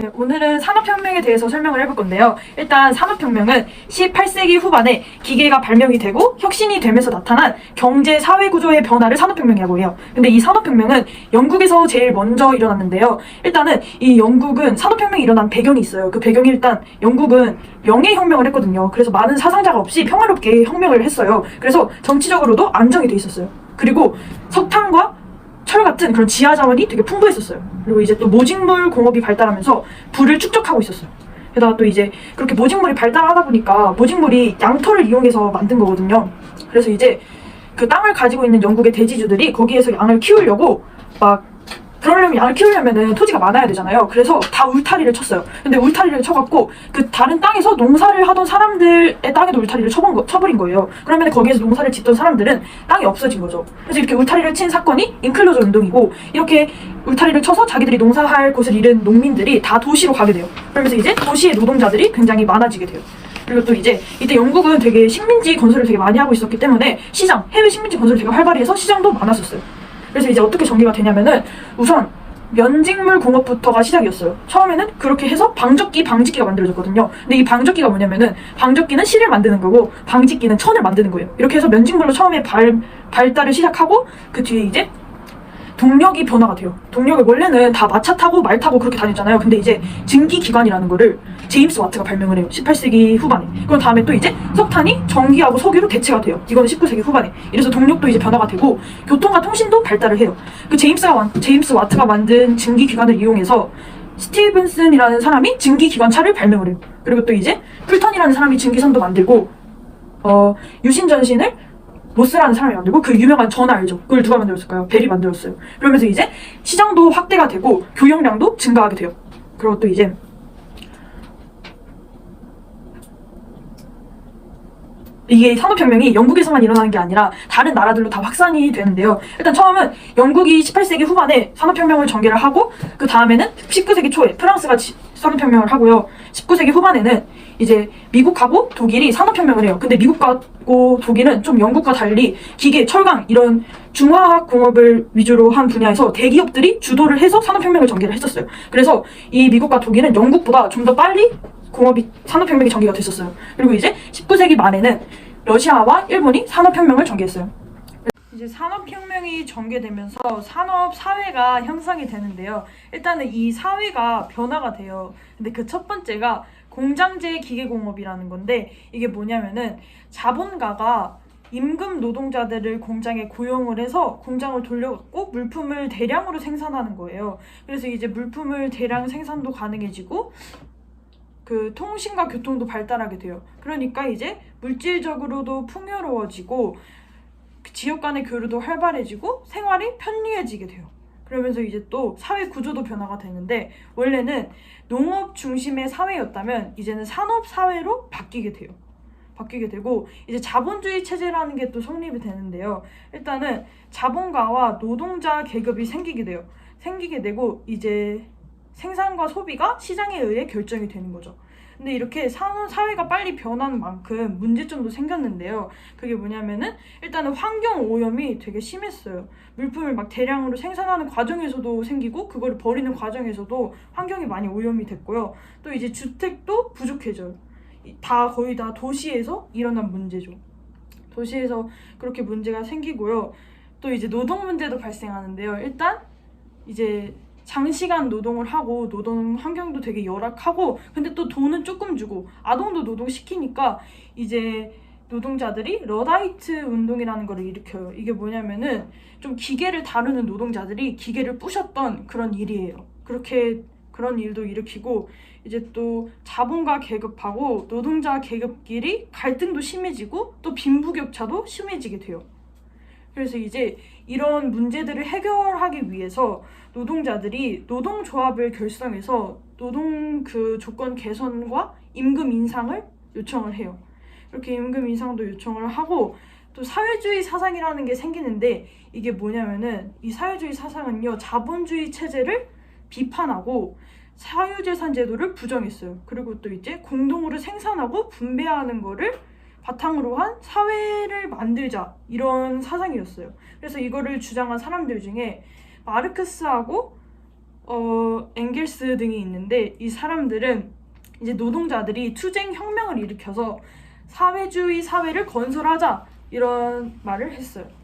네, 오늘은 산업혁명에 대해서 설명을 해볼 건데요. 일단 산업혁명은 18세기 후반에 기계가 발명이 되고 혁신이 되면서 나타난 경제 사회 구조의 변화를 산업혁명이라고 해요. 근데 이 산업혁명은 영국에서 제일 먼저 일어났는데요. 일단은 이 영국은 산업혁명이 일어난 배경이 있어요. 그 배경이 일단 영국은 명예혁명을 했거든요. 그래서 많은 사상자가 없이 평화롭게 혁명을 했어요. 그래서 정치적으로도 안정이 돼 있었어요. 그리고 석탄과 철 같은 그런 지하 자원이 되게 풍부했었어요. 그리고 이제 또 모직물 공업이 발달하면서 불을 축적하고 있었어요. 게다가 또 이제 그렇게 모직물이 발달하다 보니까 모직물이 양털을 이용해서 만든 거거든요. 그래서 이제 그 땅을 가지고 있는 영국의 대지주들이 거기에서 양을 키우려고 막 그러려면 양을 키우려면은 토지가 많아야 되잖아요. 그래서 다 울타리를 쳤어요. 근데 울타리를 쳐갖고 그 다른 땅에서 농사를 하던 사람들의 땅에도 울타리를 쳐본 거, 쳐버린 거예요. 그러면 거기에서 농사를 짓던 사람들은 땅이 없어진 거죠. 그래서 이렇게 울타리를 친 사건이 인클로저 운동이고 이렇게 울타리를 쳐서 자기들이 농사할 곳을 잃은 농민들이 다 도시로 가게 돼요. 그러면서 이제 도시의 노동자들이 굉장히 많아지게 돼요. 그리고 또 이제 이때 영국은 되게 식민지 건설을 되게 많이 하고 있었기 때문에 시장, 해외 식민지 건설이 되게 활발히 해서 시장도 많았었어요. 그래서 이제 어떻게 전개가 되냐면은 우선 면직물 공업부터가 시작이었어요. 처음에는 그렇게 해서 방적기, 방직기가 만들어졌거든요. 근데 이 방적기가 뭐냐면은 방적기는 실을 만드는 거고 방직기는 천을 만드는 거예요. 이렇게 해서 면직물로 처음에 발, 발달을 시작하고 그 뒤에 이제 동력이 변화가 돼요. 동력을 원래는 다 마차 타고 말 타고 그렇게 다녔잖아요. 근데 이제 증기 기관이라는 거를 제임스 와트가 발명을 해요. 18세기 후반에. 그런 다음에 또 이제 석탄이 전기하고 석유로 대체가 돼요. 이거는 19세기 후반에. 이래서 동력도 이제 변화가 되고 교통과 통신도 발달을 해요. 그 제임스가 완- 제임스 와트가 만든 증기 기관을 이용해서 스티븐슨이라는 사람이 증기 기관차를 발명을 해요. 그리고 또 이제 풀턴이라는 사람이 증기선도 만들고 어, 유신전신을 모스라는 사람이 만들고 그 유명한 전화 알죠? 그걸 누가 만들었을까요? 벨이 만들었어요. 그러면서 이제 시장도 확대가 되고 교역량도 증가하게 돼요. 그리고 또 이제 이게 산업혁명이 영국에서만 일어나는 게 아니라 다른 나라들로 다 확산이 되는데요. 일단 처음은 영국이 18세기 후반에 산업혁명을 전개를 하고 그 다음에는 19세기 초에 프랑스가 지- 산업혁명을 하고요. 19세기 후반에는 이제 미국하고 독일이 산업혁명을 해요. 근데 미국하고 독일은 좀 영국과 달리 기계, 철강 이런 중화학 공업을 위주로 한 분야에서 대기업들이 주도를 해서 산업혁명을 전개를 했었어요. 그래서 이 미국과 독일은 영국보다 좀 더 빨리 공업이 산업혁명이 전개가 됐었어요. 그리고 이제 19세기 말에는 러시아와 일본이 산업혁명을 전개했어요. 이제 산업혁명이 전개되면서 산업 사회가 형성이 되는데요. 일단은 이 사회가 변화가 돼요. 근데 그 첫 번째가 공장제 기계공업이라는 건데 이게 뭐냐면은 자본가가 임금 노동자들을 공장에 고용을 해서 공장을 돌려갖고 물품을 대량으로 생산하는 거예요. 그래서 이제 물품을 대량 생산도 가능해지고 그 통신과 교통도 발달하게 돼요. 그러니까 이제 물질적으로도 풍요로워지고 그 지역 간의 교류도 활발해지고 생활이 편리해지게 돼요. 그러면서 이제 또 사회 구조도 변화가 되는데 원래는 농업 중심의 사회였다면 이제는 산업 사회로 바뀌게 돼요. 바뀌게 되고 이제 자본주의 체제라는 게 또 성립이 되는데요. 일단은 자본가와 노동자 계급이 생기게 돼요. 생기게 되고 이제 생산과 소비가 시장에 의해 결정이 되는 거죠. 근데 이렇게 사회가 빨리 변하는 만큼 문제점도 생겼는데요. 그게 뭐냐면은 일단은 환경 오염이 되게 심했어요. 물품을 막 대량으로 생산하는 과정에서도 생기고 그거를 버리는 과정에서도 환경이 많이 오염이 됐고요. 또 이제 주택도 부족해져요. 이- 다 거의 다 도시에서 일어난 문제죠. 도시에서 그렇게 문제가 생기고요. 또 이제 노동 문제도 발생하는데요. 일단 이제 장시간 노동을 하고 노동 환경도 되게 열악하고 근데 또 돈은 조금 주고 아동도 노동시키니까 이제 노동자들이 러다이트 운동이라는 걸 일으켜요. 이게 뭐냐면은 좀 기계를 다루는 노동자들이 기계를 부셨던 그런 일이에요. 그렇게 그런 일도 일으키고 이제 또 자본가 계급하고 노동자 계급끼리 갈등도 심해지고 또 빈부격차도 심해지게 돼요. 그래서 이제 이런 문제들을 해결하기 위해서 노동자들이 노동조합을 결성해서 노동 그 조건 개선과 임금 인상을 요청을 해요. 이렇게 임금 인상도 요청을 하고 또 사회주의 사상이라는 게 생기는데 이게 뭐냐면은 이 사회주의 사상은요 자본주의 체제를 비판하고 사유재산 제도를 부정했어요. 그리고 또 이제 공동으로 생산하고 분배하는 거를 바탕으로 한 사회를 만들자 이런 사상이었어요. 그래서 이거를 주장한 사람들 중에 마르크스하고 어, 엥겔스 등이 있는데 이 사람들은 이제 노동자들이 투쟁 혁명을 일으켜서 사회주의 사회를 건설하자 이런 말을 했어요.